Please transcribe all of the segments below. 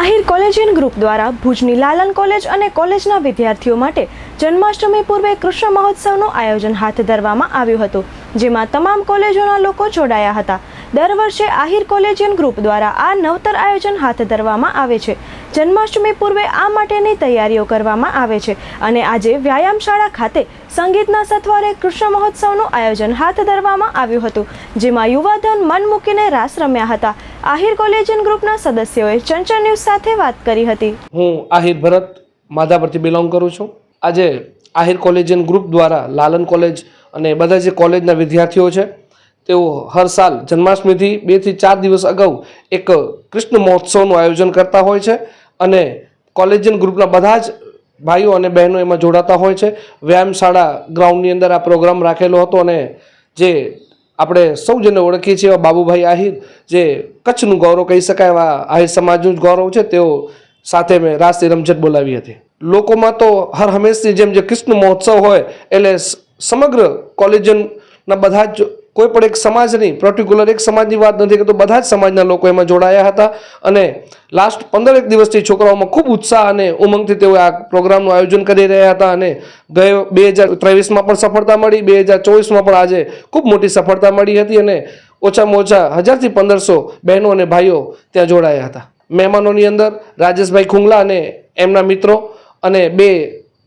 Ahir collegian group દ્વારા ભુજની લાલન college અને કોલેજના વિદ્યાર્થીઓ માટે જન્માષ્ટમી પૂર્વે કૃષ્ણ મહોત્સવનું આયોજન હાથ ધરવામાં આવ્યું હતું, જેમાં તમામ કોલેજોના લોકો જોડાયા હતા. દર વર્ષે આહિર કોલેજિયન ગ્રુપ દ્વારા આ નવતર આયોજન હાથ ધરવામાં આવે છે. જન્માષ્ટમી પૂર્વે આ માટેની તૈયારીઓ કરવામાં આવે છે અને આજે વ્યાયામશાળા ખાતે સંગીતના સથવારે કૃષ્ણ મહોત્સવનું આયોજન હાથ ધરવામાં આવ્યું હતું, જેમાં યુવાધન મન મૂકીને રાસ રમ્યા હતા. આહિર કોલેજિયન ગ્રુપના સદસ્યોએ ચંચળ ન્યૂઝ સાથે વાત કરી હતી. હું આહિર ભરત માધાપરથી બિલોંગ કરું છું. આજે આહિર કોલેજિયન ગ્રુપ દ્વારા લાલન કોલેજ અને બધા જે કોલેજના વિદ્યાર્થીઓ છે, તેઓ હર સાલ જન્માષ્ટમીથી બેથી ચાર દિવસ અગાઉ એક કૃષ્ણ મહોત્સવનું આયોજન કરતા હોય છે અને કોલેજિયન ગ્રુપના બધા જ ભાઈઓ અને બહેનો એમાં જોડાતા હોય છે. વ્યાયામશાળા ગ્રાઉન્ડની અંદર આ પ્રોગ્રામ રાખેલો હતો અને જે આપણે સૌ જેને ઓળખીએ છીએ એવા બાબુભાઈ આહિર, જે કચ્છનું ગૌરવ કહી શકાય એવા આહિર સમાજનું જ ગૌરવ છે, તેઓ સાથે મેં રાસની રમઝટ બોલાવી હતી. લોકોમાં તો હર હંમેશની જેમ જે કૃષ્ણ મહોત્સવ હોય, એટલે સમગ્ર કોલેજના બધા જ કોઈ પણ એક સમાજની પર્ટિક્યુલર એક સમાજની વાત નથી તો બધા જ સમાજના લોકો એમાં જોડાયા હતા. અને લાસ્ટ પંદરેક દિવસથી છોકરાઓમાં ખૂબ ઉત્સાહ અને ઉમંગથી તેઓ આ પ્રોગ્રામનું આયોજન કરી રહ્યા હતા અને ગયો બે હજાર ત્રેવીસમાં પણ સફળતા મળી, બે હજાર ચોવીસમાં પણ આજે ખૂબ મોટી સફળતા મળી હતી અને ઓછામાં ઓછા હજારથી પંદરસો બહેનો અને ભાઈઓ ત્યાં જોડાયા હતા. મહેમાનોની અંદર રાજેશભાઈ ખુંગલા અને એમના મિત્રો અને બે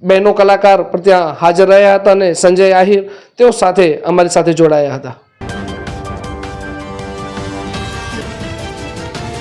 બહેનો કલાકાર ત્યાં હાજર રહ્યા હતા અને સંજય આહિર તેઓ સાથે અમારી સાથે જોડાયા હતા.